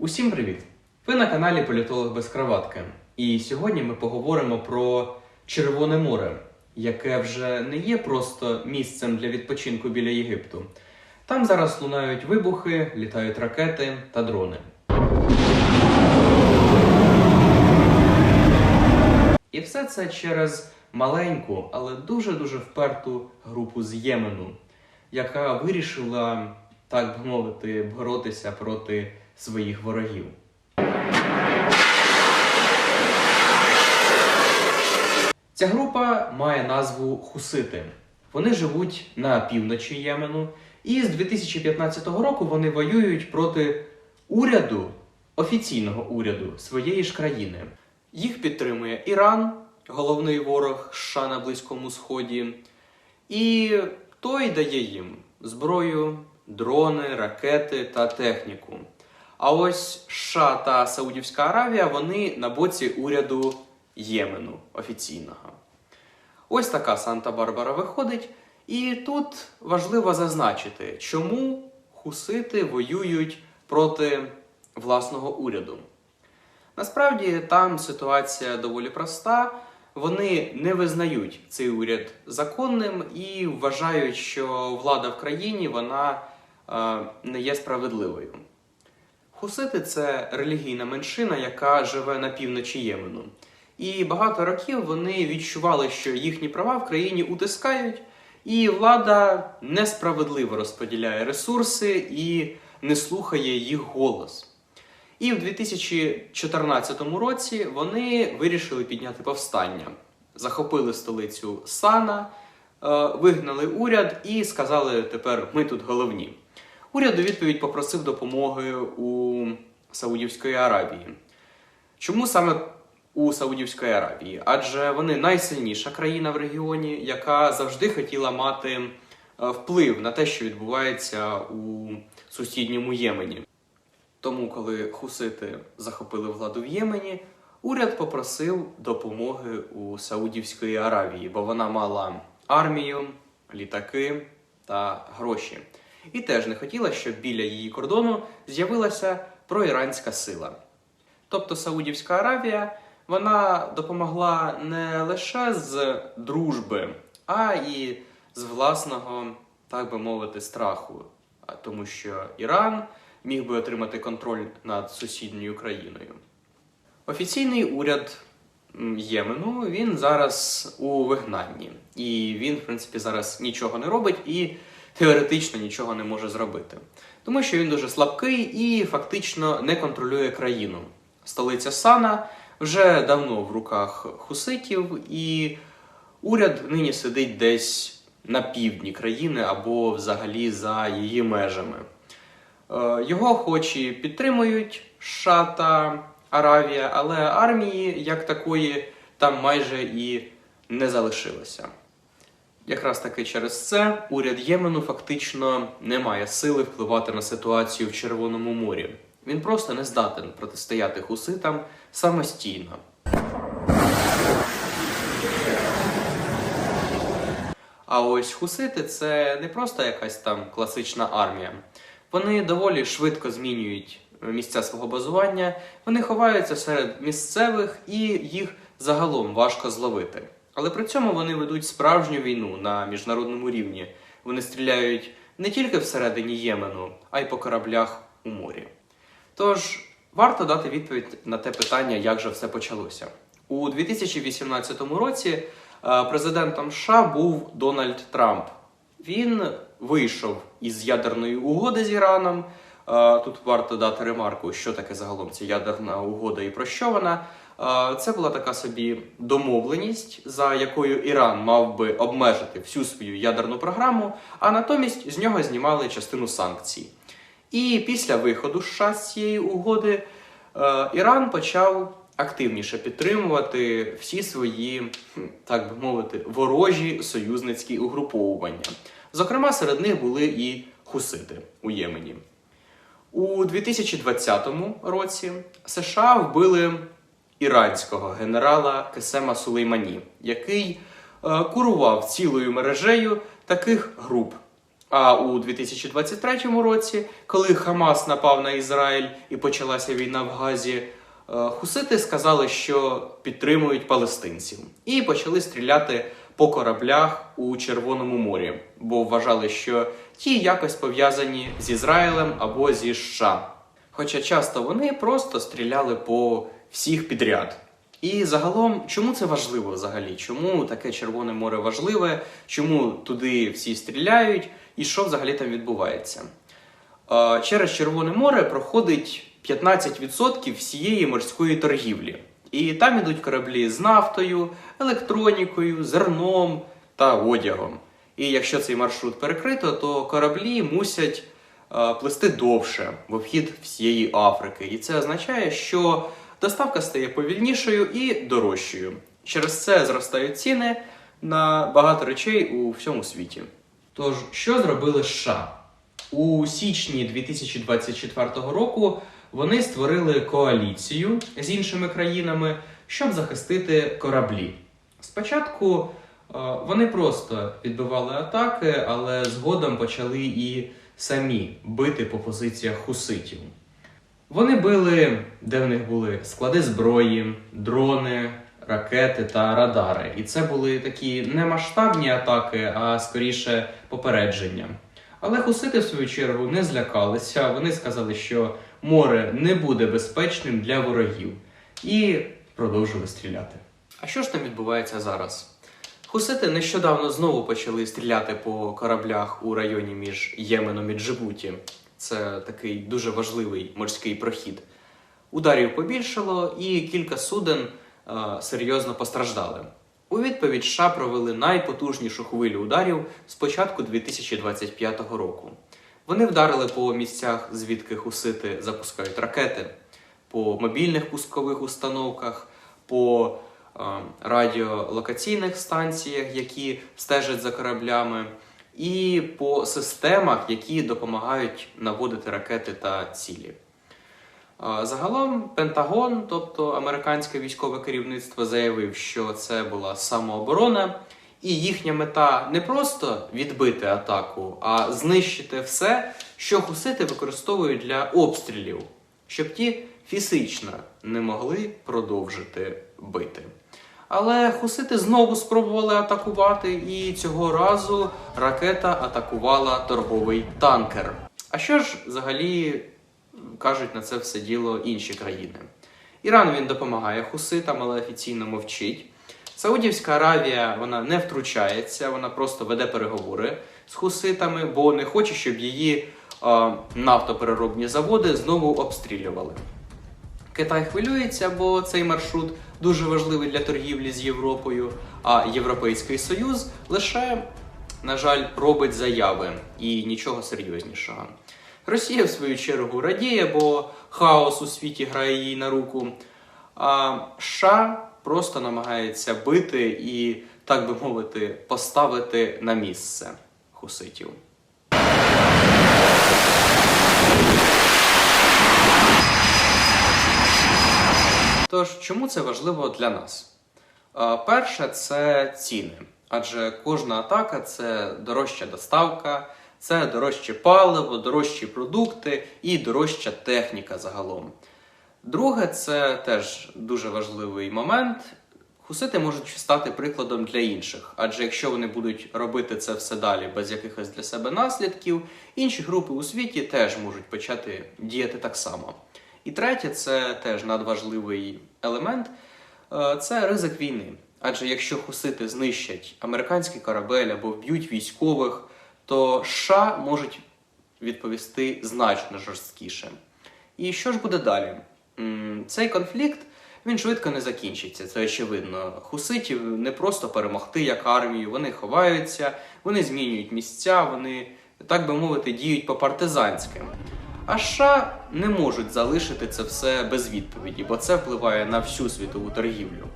Усім привіт! Ви на каналі Політолог без краватки. І сьогодні ми поговоримо про Червоне море, яке вже не є просто місцем для відпочинку біля Єгипту. Там зараз лунають вибухи, літають ракети та дрони. І все це через маленьку, але дуже-дуже вперту групу з Ємену, яка вирішила, так би мовити, боротися проти своїх ворогів. Ця група має назву Хусити. Вони живуть на півночі Ємену, і з 2015 року вони воюють проти уряду, офіційного уряду своєї ж країни. Їх підтримує Іран, головний ворог США на Близькому Сході, і той дає їм зброю, дрони, ракети та техніку. А ось США та Саудівська Аравія вони на боці уряду Ємену офіційного. Ось така Санта-Барбара виходить. І тут важливо зазначити, чому хусити воюють проти власного уряду. Насправді там ситуація доволі проста. Вони не визнають цей уряд законним і вважають, що влада в країні вона е, не є справедливою. Хусити це релігійна меншина, яка живе на півночі Ємену. І багато років вони відчували, що їхні права в країні утискають, і влада несправедливо розподіляє ресурси і не слухає їх голос. І в 2014 році вони вирішили підняти повстання, захопили столицю Сана, е, вигнали уряд і сказали: тепер ми тут головні. Уряд у відповідь попросив допомоги у Саудівської Аравії. Чому саме у Саудівської Аравії? Адже вони найсильніша країна в регіоні, яка завжди хотіла мати е, вплив на те, що відбувається у сусідньому Ємені. Тому, коли хусити захопили владу в Ємені, уряд попросив допомоги у Саудівської Аравії, бо вона мала армію, літаки та гроші. І теж не хотіла, щоб біля її кордону з'явилася проіранська сила. Тобто Саудівська Аравія вона допомогла не лише з дружби, а і з власного, так би мовити, страху, тому що Іран міг би отримати контроль над сусідньою країною. Офіційний уряд Ємену він зараз у вигнанні, і він, в принципі, зараз нічого не робить і теоретично нічого не може зробити, тому що він дуже слабкий і фактично не контролює країну. Столиця Сана вже давно в руках хуситів, і уряд нині сидить десь на півдні країни або взагалі за її межами. Е, Його хоч і підтримують США та Аравія, але армії як такої там майже і не залишилося. Якраз таки через це уряд Ємену фактично не має сили впливати на ситуацію в Червоному морі. Він просто не здатен протистояти хуситам самостійно. А ось хусити це не просто якась там класична армія. Вони доволі швидко змінюють місця свого базування, вони ховаються серед місцевих і їх загалом важко зловити. Але при цьому вони ведуть справжню війну на міжнародному рівні. Вони стріляють не тільки всередині Ємену, а й по кораблях у морі. Тож варто дати відповідь на те питання, як же все почалося. У 2018 році е, президентом США був Дональд Трамп. Він вийшов із ядерної угоди з Іраном. Тут варто дати ремарку, що таке загалом ця ядерна угода і про що вона. Це була така собі домовленість, за якою Іран мав би обмежити всю свою ядерну програму, а натомість з нього знімали частину санкцій. І після виходу США з цієї угоди е, Іран почав активніше підтримувати всі свої, так би мовити, ворожі союзницькі угруповування. Зокрема, серед них були і хусити у Ємені. У 2020 році США вбили іранського генерала Кесема Сулеймані, який е, курував цілою мережею таких груп, А у 2023 році, коли Хамас напав на Ізраїль і почалася війна в Газі, е, хусити сказали, що підтримують палестинців, і почали стріляти по кораблях у Червоному морі, бо вважали, що ті якось пов'язані з Ізраїлем або зі США. Хоча часто вони просто стріляли по всіх підряд. І загалом, чому це важливо взагалі? Чому таке Червоне море важливе? Чому туди всі стріляють? І що взагалі там відбувається? Е, Через Червоне море проходить 15% всієї морської торгівлі. І там ідуть кораблі з нафтою, електронікою, зерном та одягом. І якщо цей маршрут перекрито, то кораблі мусять е, плисти довше в обхід всієї Африки. І це означає, що доставка стає повільнішою і дорожчою. Через це зростають ціни на багато речей у всьому світі. Тож, що зробили США? У січні 2024 року вони створили коаліцію з іншими країнами, щоб захистити кораблі. Спочатку е, вони просто відбивали атаки, але згодом почали і самі бити по позиціях хуситів. Вони били, де в них були склади зброї, дрони, ракети та радари. І це були такі не масштабні атаки, а скоріше попередження. Але хусити, в свою чергу, не злякалися. Вони сказали, що море не буде безпечним для ворогів, і продовжили стріляти. А що ж там відбувається зараз? Хусити нещодавно знову почали стріляти по кораблях у районі між Єменом і Джибуті. Це такий дуже важливий морський прохід. Ударів побільшало, і кілька суден е, серйозно постраждали. У відповідь США провели найпотужнішу хвилю ударів з початку 2025 року. Вони вдарили по місцях, звідки хусити запускають ракети, по мобільних пускових установках, по е, радіолокаційних станціях, які стежать за кораблями, і по системах, які допомагають наводити ракети та цілі. А, Загалом Пентагон, тобто американське військове керівництво, заявив, що це була самооборона, і їхня мета не просто відбити атаку, а знищити все, що хусити використовують для обстрілів, щоб ті фізично не могли продовжити бити. Але хусити знову спробували атакувати, і цього разу ракета атакувала торговий танкер. А що ж взагалі кажуть на це все діло інші країни? Іран він допомагає хуситам, але офіційно мовчить. Саудівська Аравія вона не втручається, вона просто веде переговори з хуситами, бо не хоче, щоб її е, нафтопереробні заводи знову обстрілювали. Китай хвилюється, бо цей маршрут дуже важливий для торгівлі з Європою. А Європейський Союз лише, на жаль, робить заяви і нічого серйознішого. Росія, в свою чергу, радіє, бо хаос у світі грає їй на руку. А США просто намагається бити і, так би мовити, поставити на місце хуситів. Тож, чому це важливо для нас? Перше, це ціни. Адже кожна атака це дорожча доставка, це дорожче паливо, дорожчі продукти і дорожча техніка загалом. Друге, це теж дуже важливий момент. Хусити можуть стати прикладом для інших, адже якщо вони будуть робити це все далі без якихось для себе наслідків, інші групи у світі теж можуть почати діяти так само. І третє, це теж надважливий елемент е, це ризик війни. Адже якщо хусити знищать американський корабель або вб'ють військових, то США можуть відповісти значно жорсткіше. І що ж буде далі? Цей конфлікт він швидко не закінчиться, це очевидно. Хуситів не просто перемогти як армію, вони ховаються, вони змінюють місця, вони, так би мовити, діють по-партизанськи. А США не можуть залишити це все без відповіді, бо це впливає на всю світову торгівлю.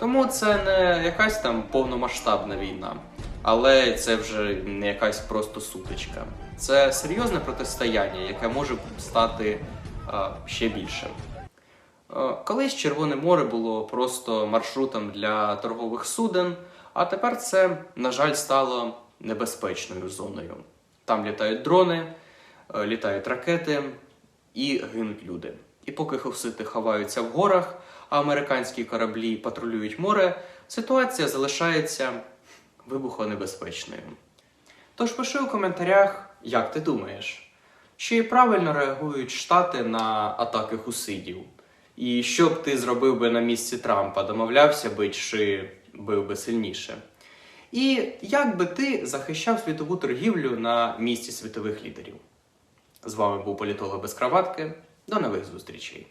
Тому це не якась там повномасштабна війна, але це вже не якась просто сутичка. Це серйозне протистояння, яке може стати ще більшим. Е, Колись Червоне море було просто маршрутом для торгових суден, а тепер це, на жаль, стало небезпечною зоною. Там літають дрони, е, літають ракети і гинуть люди. І поки хусити ховаються в горах, а американські кораблі патрулюють море, ситуація залишається вибухонебезпечною. Тож пиши у коментарях, як ти думаєш, чи правильно реагують Штати на атаки хусидів? І що б ти зробив би на місці Трампа? Домовлявся би чи бив би сильніше? І як би ти захищав світову торгівлю на місці світових лідерів? З вами був політолог без краватки. До нових зустрічей!